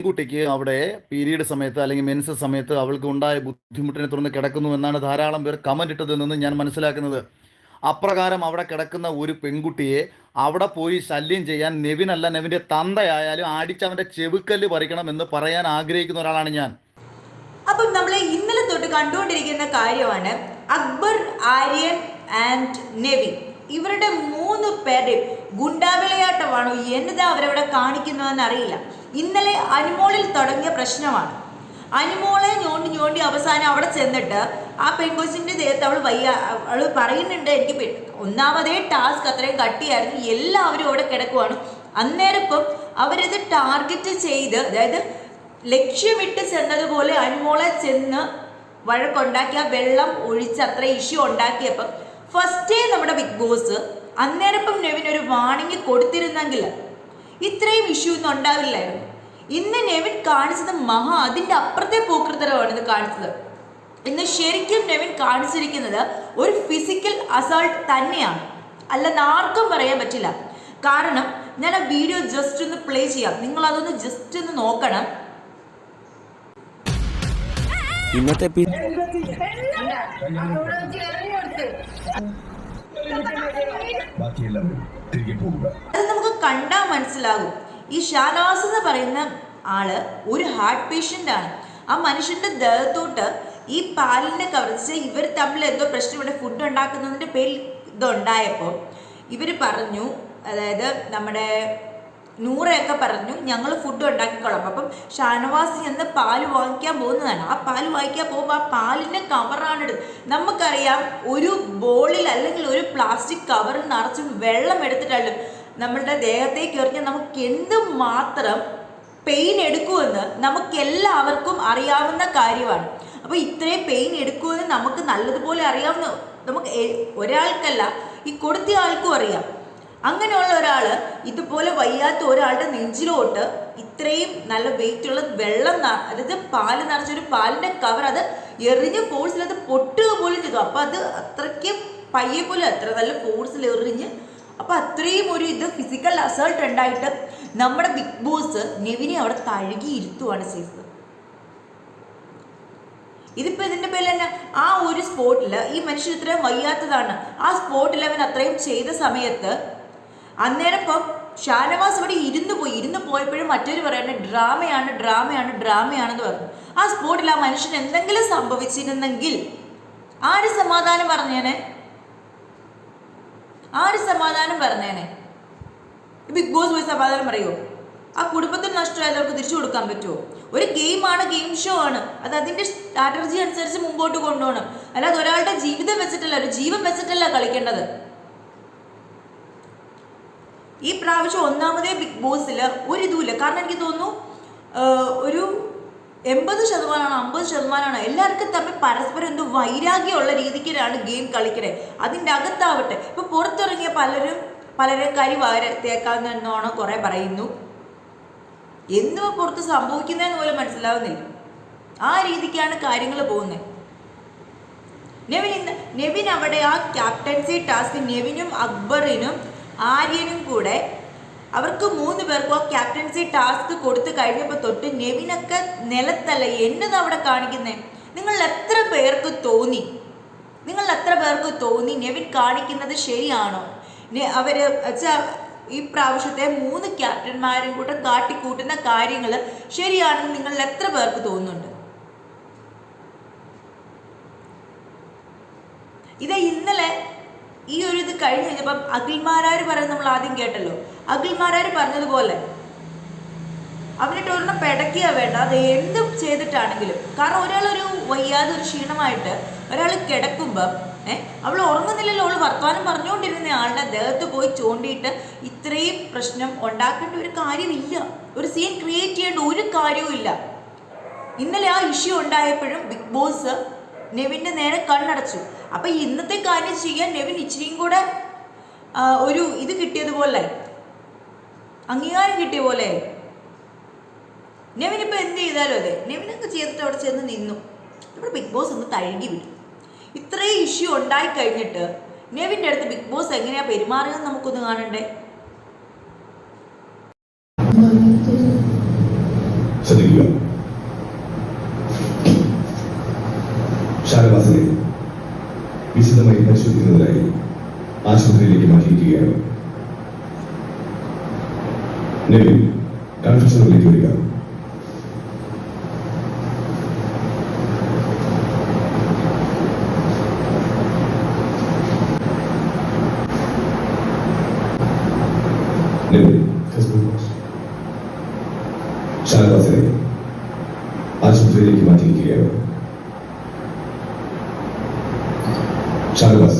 പെൺകുട്ടിക്ക് അവിടെ പീരീഡ് സമയത്ത് അല്ലെങ്കിൽ മെൻസ് സമയത്ത് അവൾക്ക് ഉണ്ടായ ബുദ്ധിമുട്ടിനെ തുടർന്ന് കിടക്കുന്നു എന്നാണ് ധാരാളം പേർ കമന്റ് ഇട്ടതിൽ നിന്ന് ഞാൻ മനസ്സിലാക്കുന്നത്. അപ്രകാരം അവിടെ കിടക്കുന്ന ഒരു പെൺകുട്ടിയെ അവിടെ പോയി ശല്യം ചെയ്യാൻ നെവിനല്ല നെവിന്റെ തന്തയായാലും അടിച്ച് അവന്റെ ചെവിക്കല്ല് പറിക്കണം എന്ന് പറയാൻ ആഗ്രഹിക്കുന്ന ഒരാളാണ് ഞാൻ. അപ്പം നമ്മൾ ഇന്നലെ തൊട്ട് കണ്ടുകൊണ്ടിരിക്കുന്ന കാര്യമാണ് അക്ബർ ആര്യൻ ആൻഡ് നെവിൻ. ഇവരുടെ മൂന്ന് പേരുടെയും ഗുണ്ടാവിളയാട്ടമാണോ എന്നത് അവരവിടെ കാണിക്കുന്നതെന്ന് അറിയില്ല. ഇന്നലെ അനുമോളിൽ തുടങ്ങിയ പ്രശ്നമാണ്. അനുമോളെ ഞോണ്ടി ഞോണ്ടി അവസാനം അവിടെ ചെന്നിട്ട് ആ പെൺകൊച്ചിന്റെ ദേഹത്ത് അവൾ വയ്യ അവൾ പറയുന്നുണ്ട് എനിക്ക് ഒന്നാമതേ ടാസ്ക് അത്രയും കട്ടിയായിരുന്നു എല്ലാവരും അവിടെ കിടക്കുവാണ്. അന്നേരം ഇപ്പം അവരിത് ടാർഗറ്റ് ചെയ്ത് അതായത് ലക്ഷ്യമിട്ട് ചെന്നതുപോലെ അനുമോളെ ചെന്ന് വഴക്കുണ്ടാക്കി ആ വെള്ളം ഒഴിച്ച് അത്ര ഇഷ്യൂ ഉണ്ടാക്കിയപ്പം ഫസ്റ്റേ നമ്മുടെ ബിഗ് ബോസ് അന്നേരപ്പം നെവിൻ ഒരു വാണിംഗ് കൊടുത്തിരുന്നെങ്കിൽ ഇത്രയും ഇഷ്യൂ ഒന്നും ഉണ്ടാവില്ലായിരുന്നു. ഇന്ന് നെവിൻ കാണിച്ചത് മഹാ അതിന്റെ അപ്പുറത്തെ പോക്കൃതരമാണ് ഇത് കാണിച്ചത്. ഇന്ന് ശരിക്കും നെവിൻ കാണിച്ചിരിക്കുന്നത് ഒരു ഫിസിക്കൽ അസോൾട്ട് തന്നെയാണ്. അല്ലെന്ന് ആർക്കും പറയാൻ പറ്റില്ല. കാരണം ഞാൻ ആ വീഡിയോ ജസ്റ്റ് ഒന്ന് പ്ലേ ചെയ്യാം. നിങ്ങൾ അതൊന്ന് ജസ്റ്റ് ഒന്ന് നോക്കണം. ഇന്നത്തെ തിരികെ പോവുക നമുക്ക് കണ്ടാൽ മനസ്സിലാകും. ഈ ഷാനവാസ് എന്ന് പറയുന്ന ആൾ ഒരു ഹാർട്ട് പേഷ്യന്റ് ആണ്. ആ മനുഷ്യന്റെ ദേഹത്തോട്ട് ഈ പാലിന്റെ കവർച്ച ഇവർ തമ്മിൽ എന്തോ പ്രശ്നം ഇവിടെ ഫുഡ് ഉണ്ടാക്കുന്നതിന്റെ പേരിൽ ഇതുണ്ടായപ്പോൾ ഇവർ പറഞ്ഞു അതായത് നമ്മുടെ നൂറയൊക്കെ പറഞ്ഞു. ഞങ്ങൾ ഫുഡ് ഉണ്ടാക്കിക്കോളാം അപ്പം ഷാനവാസ് ചെന്ന് പാൽ വാങ്ങിക്കാൻ പോകുന്നതാണ്. ആ പാൽ വാങ്ങിക്കാൻ പോകുമ്പോൾ ആ പാലിന്റെ കവറാണ് എടുത്ത് നമുക്കറിയാം ഒരു ബോളിൽ അല്ലെങ്കിൽ ഒരു പ്ലാസ്റ്റിക് കവറിൽ നിറച്ചും വെള്ളം എടുത്തിട്ടല്ലോ നമ്മളുടെ ദേഹത്തേക്ക് എറിഞ്ഞാൽ നമുക്ക് എന്ത് മാത്രം പെയിൻ എടുക്കുമെന്ന് നമുക്ക് എല്ലാവർക്കും അറിയാവുന്ന കാര്യമാണ്. അപ്പോൾ ഇത്രയും പെയിൻ എടുക്കുമെന്ന് നമുക്ക് നല്ലതുപോലെ അറിയാവുന്ന നമുക്ക് ഒരാൾക്കല്ല ഈ കൊടുത്തിയ ആൾക്കും അറിയാം. അങ്ങനെയുള്ള ഒരാൾ ഇതുപോലെ വയ്യാത്ത ഒരാളുടെ നെഞ്ചിലോട്ട് ഇത്രയും നല്ല വെയിറ്റ് ഉള്ള വെള്ളം അതായത് പാൽ നിറച്ചൊരു പാലിന്റെ കവർ അത് എറിഞ്ഞ് ഫോഴ്സിൽ അത് പൊട്ടുക പോലും ചെയ്തു. അപ്പൊ അത് അത്രയ്ക്ക് പയ്യെ പോലും അത്ര നല്ല ഫോഴ്സിൽ എറിഞ്ഞ് അപ്പൊ അത്രയും ഒരു ഇത് ഫിസിക്കൽ അസൾട്ട് ഉണ്ടായിട്ട് നമ്മുടെ ബിഗ് ബോസ് നെവിനെ അവിടെ തഴുകി ഇരുത്തുവാണ് ചെയ്തത്. ഇതിപ്പോ ഇതിന്റെ പേരിൽ തന്നെ ആ ഒരു സ്പോട്ടിൽ ഈ മനുഷ്യൻ ഇത്രയും വയ്യാത്തതാണ്. ആ സ്പോട്ടിൽ അവൻ അത്രയും ചെയ്ത സമയത്ത് അന്നേരം ഇപ്പം ഷാനവാസ് ഇവിടെ ഇരുന്ന് പോയി ഇരുന്ന് പോയപ്പോഴും മറ്റൊരു പറയുന്നത് ഡ്രാമയാണ് ഡ്രാമയാണ് ഡ്രാമയാണെന്ന് പറഞ്ഞു. ആ സ്പോട്ടിൽ ആ മനുഷ്യൻ എന്തെങ്കിലും സംഭവിച്ചിരുന്നെങ്കിൽ ആര് സമാധാനം പറഞ്ഞേനെ? ആര് സമാധാനം പറഞ്ഞേനെ? ബിഗ് ബോസ് പോയി സമാധാനം പറയുമോ ആ കുടുംബത്തിന് നഷ്ടമായവർക്ക് തിരിച്ചു കൊടുക്കാൻ പറ്റുമോ? ഒരു ഗെയിമാണ് ഗെയിം ഷോ ആണ്. അത് അതിന്റെ സ്ട്രാറ്റജി അനുസരിച്ച് മുമ്പോട്ട് കൊണ്ടുപോകണം. അല്ലാതെ ഒരാളുടെ ജീവിതം വെച്ചിട്ടല്ല ഒരു ജീവൻ വെച്ചിട്ടല്ല കളിക്കേണ്ടത്. ഈ പ്രാവശ്യം ഒന്നാമതേ ബിഗ് ബോസിൽ ഒരു ഇതുമില്ല. കാരണം എനിക്ക് തോന്നുന്നു ഒരു എൺപത് ശതമാനമാണ് അമ്പത് ശതമാനമാണ് എല്ലാവർക്കും തമ്മിൽ പരസ്പരം എന്തോ വൈരാഗ്യമുള്ള രീതിക്കാണ് ഗെയിം കളിക്കണേ. അതിന്റെ അകത്താവട്ടെ. ഇപ്പോൾ പുറത്തിറങ്ങിയ പലരും പലരെ കരി വാര തേക്കാന്നെന്നോണം കുറെ പറയുന്നു. എന്തുവാ പുറത്ത് സംഭവിക്കുന്നതെന്ന് പോലും മനസ്സിലാവുന്നില്ല. ആ രീതിക്കാണ് കാര്യങ്ങൾ പോകുന്നത് നെവിൻ ഇന്ന് നെവിൻ അവിടെ ആ ക്യാപ്റ്റൻസി ടാസ്ക് നെവിനും അക്ബറിനും ആര്യനും കൂടെ. അവർക്ക് മൂന്ന് പേർക്കും ആ ക്യാപ്റ്റൻസി ടാസ്ക് കൊടുത്തു കഴിഞ്ഞപ്പോൾ തൊട്ട് നെവിനൊക്കെ നിലത്തല്ല എന്നത് അവിടെ കാണിക്കുന്നേ? നിങ്ങൾ എത്ര പേർക്ക് തോന്നി? നിങ്ങൾ എത്ര പേർക്ക് തോന്നി നെവിൻ കാണിക്കുന്നത് ശരിയാണോ? അവർ അവർ വെച്ചാ ഈ പ്രാവശ്യത്തെ മൂന്ന് ക്യാപ്റ്റന്മാരും കൂടെ കാട്ടിക്കൂട്ടുന്ന കാര്യങ്ങൾ ശരിയാണെന്ന് നിങ്ങൾ എത്ര പേർക്ക് തോന്നുന്നുണ്ട്? ഇത് ഈ ഒരു ഇത് കഴിഞ്ഞ് കഴിഞ്ഞപ്പം അഖിൽമാരാർ പറയുന്നത് നമ്മൾ ആദ്യം കേട്ടല്ലോ. അഖിൽമാരാർ പറഞ്ഞതുപോലെ അവനിട്ട് ഒരെണ്ണം പിടക്കിയാ വേണ്ട അത് എന്തും ചെയ്തിട്ടാണെങ്കിലും. കാരണം ഒരാളൊരു വയ്യാതെ ഒരു ക്ഷീണമായിട്ട് ഒരാൾ കിടക്കുമ്പം ഏഹ് അവൾ ഉറങ്ങുന്നില്ലല്ലോ അവൾ വർത്തമാനം പറഞ്ഞുകൊണ്ടിരുന്ന ആളുടെ ദേഹത്ത് പോയി ചൂണ്ടിയിട്ട് ഇത്രയും പ്രശ്നം ഉണ്ടാക്കേണ്ട ഒരു കാര്യമില്ല. ഒരു സീൻ ക്രിയേറ്റ് ചെയ്യേണ്ട ഒരു കാര്യവും ഇല്ല ഇന്നലെ ആ ഇഷ്യൂ ഉണ്ടായപ്പോഴും ബിഗ് ബോസ് നെവിന്റെ നേരെ കണ്ണടച്ചു. അപ്പൊ ഇന്നത്തെ കാര്യം ചെയ്യാൻ നെവിൻ ഇച്ചിരിയും കൂടെ ഒരു ഇത് കിട്ടിയതുപോലെ അംഗീകാരം കിട്ടിയ പോലെ. നെവിൻ ഇപ്പൊ എന്ത് ചെയ്താലും അതെ. നെവിനൊക്കെ ചെയ്തിട്ട് അവിടെ ചെന്ന് നിന്നു. ഇവിടെ ബിഗ് ബോസ് ഒന്ന് തഴുകി വിടും ഇത്രയും ഇഷ്യൂ ഉണ്ടായി കഴിഞ്ഞിട്ട് നെവിന്റെ അടുത്ത് ബിഗ് ബോസ് എങ്ങനെയാ പെരുമാറിയെന്ന് നമുക്കൊന്ന് കാണണ്ടേ? ശ്രദ്ധിക്കുക. വിശദമായി പരിശോധിക്കുന്നതിനായി ആശുപത്രിയിലേക്ക് മാറ്റിയിരിക്കുകയാണ് നിവിൻ കൺഫ്യൂഷനിലേക്ക് വരിക നിവിൻ ഷാനവാസിനെ ആശുപത്രിയിലേക്ക് മാറ്റിയിരിക്കുകയാണ് ഷാനവാസ്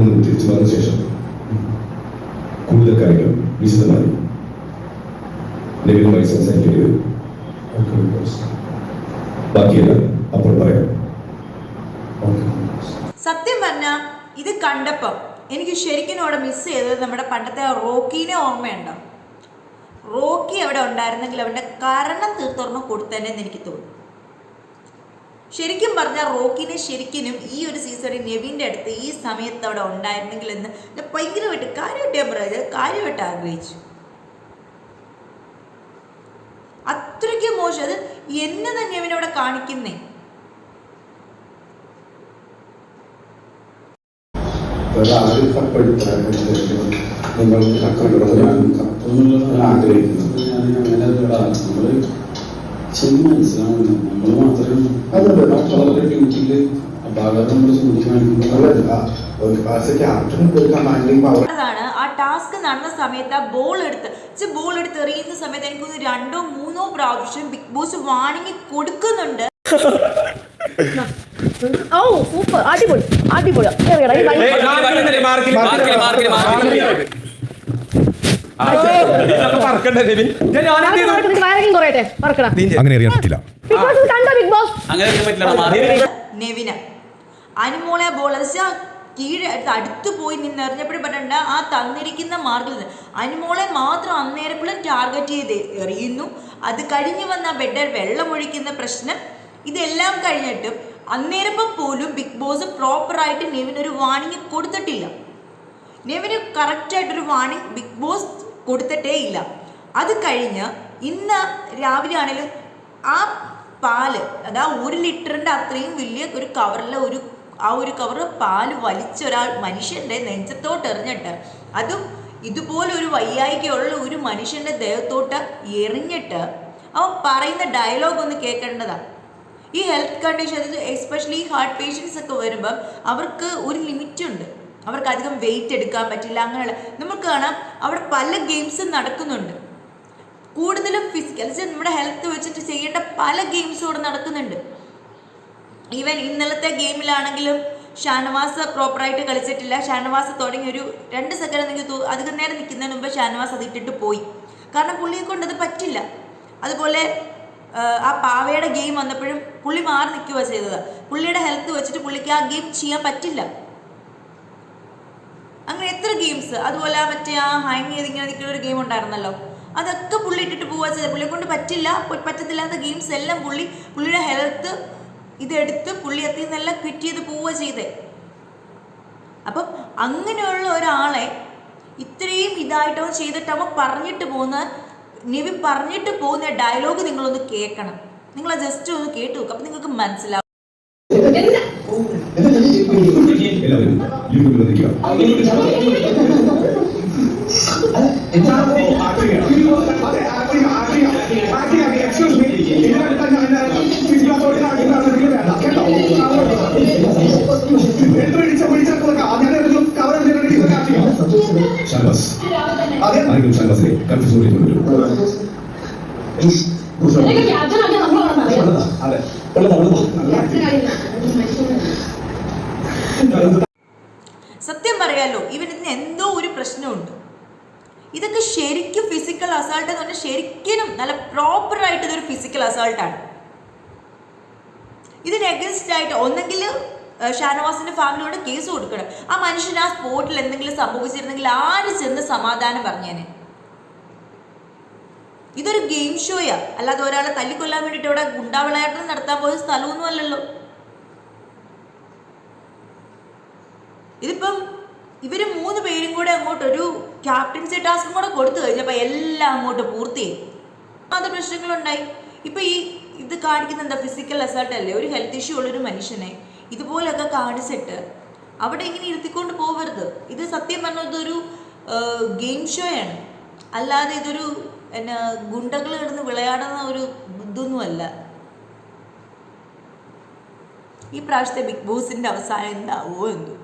നിന്ന് തിരിച്ചു വന്ന ശേഷം കൂടുതൽ കാര്യങ്ങൾ വിശദമായി നിവിനുമായി സംസാരിക്കേണ്ടി വരും. ബാക്കിയെല്ലാം അപ്പോൾ പറയാം. സത്യം പറഞ്ഞ ഇത് കണ്ടപ്പം എനിക്ക് ശരിക്കും അവിടെ മിസ് ചെയ്തത് നമ്മുടെ പണ്ടത്തെ റോക്കീനെ ഓർമ്മയുണ്ടോ? റോക്കി അവിടെ ഉണ്ടായിരുന്നെങ്കിൽ അവന്റെ കാരണം തീർത്തൊരെണ്ണം കൊടുത്തേനെന്ന് എനിക്ക് തോന്നുന്നു ശരിക്കും പറഞ്ഞാൽ റോക്കിനെ ശരിക്കും ഈ ഒരു സീസണിൽ നെവിന്റെ അടുത്ത് ഈ സമയത്ത് അവിടെ ഉണ്ടായിരുന്നെങ്കിൽ എന്ന് ഞാൻ ഭയങ്കരമായിട്ട് കാര്യമായിട്ട് ഞാൻ പറയുന്നത് കാര്യമായിട്ട് ആഗ്രഹിച്ചു. അത്രയ്ക്ക് മോശം. അത് എന്നെ തന്നെ അവനവിടെ കാണിക്കുന്നേ. ആഗ്രഹിക്കുന്നു. ചെന്ന് മനസ്സിലാവുന്നു നമ്മൾ മാത്രമേ നമ്മൾ അതാണ് ആ ടാസ്ക് നടന്ന സമയത്ത് ആ ബോൾ എടുത്ത് ബോൾ എടുത്ത് എറിയുന്ന സമയത്ത് എനിക്കൊന്ന് രണ്ടോ മൂന്നോ പ്രാവശ്യം ബിഗ് ബോസ് വാണിങ്ങി കൊടുക്കുന്നുണ്ട്. ഓ സൂപ്പർ അടിപൊളി അടിപൊളി. അങ്ങനെ അറിയാൻ പറ്റില്ല. നെവിന. അനുമോളെ ബോളേഴ്സ് കീഴെ അടുത്ത് പോയി നിന്നെറിഞ്ഞപ്പോഴും പറ്റണ്ട ആ തന്നിരിക്കുന്ന മാർക്കിൽ നിന്ന്. അനുമോളെ മാത്രം അന്നേരപ്പോഴും ടാർഗറ്റ് ചെയ്ത് എറിയുന്നു. അത് കഴിഞ്ഞു വന്ന ബെഡർ വെള്ളമൊഴിക്കുന്ന പ്രശ്നം ഇതെല്ലാം കഴിഞ്ഞിട്ടും അന്നേരപ്പം പോലും ബിഗ് ബോസ് പ്രോപ്പറായിട്ട് നെവിനൊരു വാണിംഗ് കൊടുത്തിട്ടില്ല. നെവിന് കറക്റ്റായിട്ടൊരു വാണിംഗ് ബിഗ് ബോസ് കൊടുത്തിട്ടേ ഇല്ല. അത് കഴിഞ്ഞ് ഇന്ന് രാവിലെ ആണെങ്കിലും ആ പാൽ അതാ ഒരു ലിറ്ററിന്റെ അത്രയും വലിയ ഒരു കവറിലെ ഒരു ആ ഒരു കവർ പാൽ വലിച്ചൊരാൾ മനുഷ്യന്റെ നെഞ്ചത്തോട്ട് എറിഞ്ഞിട്ട് അതും ഇതുപോലെ ഒരു വയ്യായികയുള്ള ഒരു മനുഷ്യന്റെ ദേഹത്തോട്ട് എറിഞ്ഞിട്ട് അവൻ പറയുന്ന ഡയലോഗ് ഒന്ന് കേൾക്കേണ്ടതാണ് ഈ health condition especially heart patients ഒക്കെ വരുമ്പം അവർക്ക് ഒരു ലിമിറ്റ് ഉണ്ട്. അവർക്ക് അധികം വെയിറ്റ് എടുക്കാൻ പറ്റില്ല അങ്ങനെയുള്ള. നമുക്ക് കാണാം അവിടെ പല ഗെയിംസും നടക്കുന്നുണ്ട്. കൂടുതലും ഫിസിക്കൽ നമ്മുടെ ഹെൽത്ത് വെച്ചിട്ട് ചെയ്യേണ്ട പല ഗെയിംസും ഇവിടെ നടക്കുന്നുണ്ട്. ഈവൻ ഇന്നലത്തെ ഗെയിമിലാണെങ്കിലും ഷാനവാസ് പ്രോപ്പറായിട്ട് കളിച്ചിട്ടില്ല. ഷാനവാസ് തുടങ്ങി ഒരു രണ്ട് സെക്കൻഡ് എനിക്ക് അധികം നേരം നിൽക്കുന്നതിന് മുമ്പ് ഷാനവാസ് അത് ഇട്ടിട്ട് പോയി. കാരണം പുള്ളിയെ കൊണ്ട് അത് പറ്റില്ല. അതുപോലെ ആ പാവയുടെ ഗെയിം വന്നപ്പോഴും പുള്ളി മാറി നിൽക്കുക ചെയ്തത്. പുള്ളിയുടെ ഹെൽത്ത് വെച്ചിട്ട് പുള്ളിക്ക് ആ ഗെയിം ചെയ്യാൻ പറ്റില്ല. അങ്ങനെ എത്ര ഗെയിംസ് അതുപോലെ മറ്റേ ആ ഹാങ് ചെയ്ത് ഇങ്ങനെ നിൽക്കുന്ന ഒരു ഗെയിം ഉണ്ടായിരുന്നല്ലോ. അതൊക്കെ പുള്ളി ഇട്ടിട്ട് പോവാ ചെയ്തത് പുള്ളിയെ കൊണ്ട് പറ്റില്ല. പറ്റത്തില്ലാത്ത ഗെയിംസ് എല്ലാം പുള്ളി പുള്ളിയുടെ ഹെൽത്ത് ഇതെടുത്ത് പുള്ളി അതിൽ നിന്നെല്ലാം ക്വിറ്റ് ചെയ്ത് പോവുക ചെയ്തേ. അപ്പം അങ്ങനെയുള്ള ഒരാളെ ഇത്രയും ഇതായിട്ടോ ചെയ്തിട്ട് അവൻ പറഞ്ഞിട്ട് പോകുന്ന നിവി പറഞ്ഞിട്ട് പോകുന്ന ഡയലോഗ് നിങ്ങളൊന്ന് കേൾക്കണം. നിങ്ങൾ ജസ്റ്റ് ഒന്ന് കേട്ട് നോക്കുക അപ്പം നിങ്ങൾക്ക് മനസ്സിലാവും. എല്ലാവരും യൂട്യൂബിൽ വന്നിരിക്കുക ഷാനവാസ് ആരെങ്കിലും ഷാനവാസിനെ കൺഫ്യൂഷൻ കൊണ്ടുവരും എനിക്ക് ഇവനിന്ന് എന്തോ ഒരു പ്രശ്നമുണ്ട്. ഇതൊക്കെ ശരിക്കും ഫിസിക്കൽ അസാൾട്ട് എന്ന് പറഞ്ഞാൽ ശരിക്കും നല്ല പ്രോപ്പറായിട്ട് ഇതൊരു ഫിസിക്കൽ അസാൾട്ടാണ് ഇതിന് എഗൻസ്റ്റ് ആയിട്ട് ഒന്നെങ്കിൽ ഷാനവാസിന്റെ ഫാമിലിയോട് കേസ് കൊടുക്കണം. ആ മനുഷ്യൻ ആ സ്പോട്ടിൽ എന്തെങ്കിലും സംഭവിച്ചിരുന്നെങ്കിൽ ആര് ചെന്ന് സമാധാനം പറഞ്ഞേനെ? ഇതൊരു ഗെയിം ഷോയാ അല്ലാതെ ഒരാളെ തല്ലിക്കൊല്ലാൻ വേണ്ടിയിട്ട് ഇവിടെ ഗുണ്ടാവിളയാട്ടം നടത്താൻ പോയ സ്ഥലമൊന്നും അല്ലല്ലോ ഇതിപ്പം ഇവർ മൂന്ന് പേരും കൂടെ അങ്ങോട്ട് ഒരു ക്യാപ്റ്റൻസി ടാസ്കും കൂടെ കൊടുത്തു കഴിഞ്ഞപ്പോൾ എല്ലാം അങ്ങോട്ട് പൂർത്തിയായി അത് പ്രശ്നങ്ങളുണ്ടായി. ഇപ്പം ഈ ഇത് കാണിക്കുന്ന എന്താ ഫിസിക്കൽ അസൾട്ട് അല്ലേ? ഒരു ഹെൽത്ത് ഇഷ്യൂ ഉള്ളൊരു മനുഷ്യനെ ഇതുപോലൊക്കെ കാണിച്ചിട്ട് അവിടെ ഇങ്ങനെ ഇരുത്തിക്കൊണ്ട് പോകരുത് ഇത് സത്യം പറഞ്ഞാൽ ഇതൊരു ഗെയിം ഷോയാണ് അല്ലാതെ ഇതൊരു എന്നാ ഗുണ്ടകൾ കിടന്ന് വിളയാടുന്ന ഒരു ഇതൊന്നുമല്ല ഈ പ്രാവശ്യത്തെ ബിഗ് ബോസിന്റെ അവസാനം എന്താവോ എന്തോ.